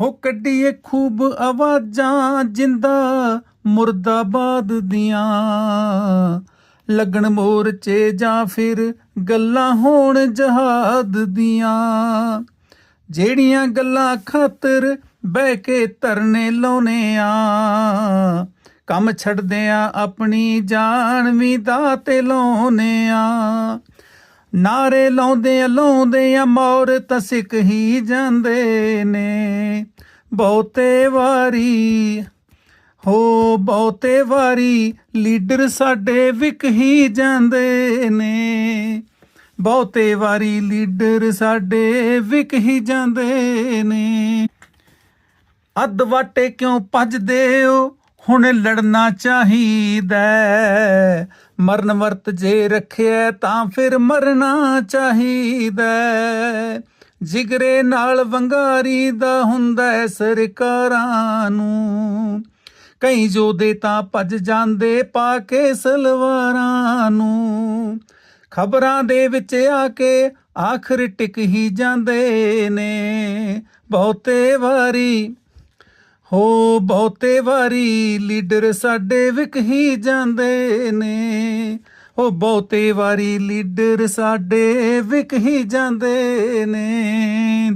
ਹੋ ਕੱਢੀਏ ਖੂਬ ਆਵਾਜ਼ਾਂ ਜਿੰਦਾ ਮੁਰਦਾਬਾਦ ਦੀਆਂ। ਲੱਗਣ ਮੋਰਚੇ ਜਾਂ ਫਿਰ ਗੱਲਾਂ ਹੋਣ ਜਹਾਦ ਦੀਆਂ। ਜਿਹੜੀਆਂ ਗੱਲਾਂ ਖਾਤਰ ਬਹਿ ਕੇ ਧਰਨੇ ਲਾਉਨੇ ਆ, ਕੰਮ ਛੱਡਦੇ ਆ ਆਪਣੀ ਜਾਨ ਵੀ ਦਾ ਤੇ ਲਾਉਨੇ ਆ। ਨਾਰੇ ਲਾਉਂਦੇ ਆ ਲਾਉਂਦੇ ਆ ਮੌਰ ਤਾਂ ਸਿੱਖ ਹੀ ਜਾਂਦੇ ਨੇ। ਬਹੁਤੇ ਵਾਰੀ, ਹੋ ਬਹੁਤੇ ਵਾਰੀ ਲੀਡਰ ਸਾਡੇ ਵਿਕ ਹੀ ਜਾਂਦੇ ਨੇ। ਬਹੁਤੇ ਵਾਰੀ ਲੀਡਰ ਸਾਡੇ ਵਿਕ ਹੀ ਜਾਂਦੇ ਨੇ। ਅੱਧ ਵਾਟੇ ਕਿਉਂ ਭੱਜਦੇ ਹੋ? ਹੁਣ ਲੜਨਾ ਚਾਹੀਦਾ। ਮਰਨ ਵਰਤ ਜੇ ਰੱਖਿਆ ਤਾਂ ਫਿਰ ਮਰਨਾ ਚਾਹੀਦਾ। ਜਿਗਰੇ ਨਾਲ ਵੰਗਾਰੀ ਦਾ ਹੁੰਦਾ ਸਰਕਾਰਾਂ ਨੂੰ। ਕਈ ਜੋਦੇ ਤਾਂ ਭੱਜ ਜਾਂਦੇ ਪਾ ਕੇ ਸਲਵਾਰਾਂ ਨੂੰ। ਖਬਰਾਂ ਦੇ ਵਿੱਚ ਆ ਕੇ ਆਖਰ ਟਿਕ ਹੀ ਜਾਂਦੇ ਨੇ। ਬਹੁਤੇ ਵਾਰੀ ਹੋ ਬਹੁਤੇ ਵਾਰੀ ਲੀਡਰ ਸਾਡੇ ਵਿਕ ਹੀ ਜਾਂਦੇ ਨੇ। ਉਹ ਬਹੁਤੇ ਵਾਰੀ ਲੀਡਰ ਸਾਡੇ ਵਿਕ ਹੀ ਜਾਂਦੇ ਨੇ।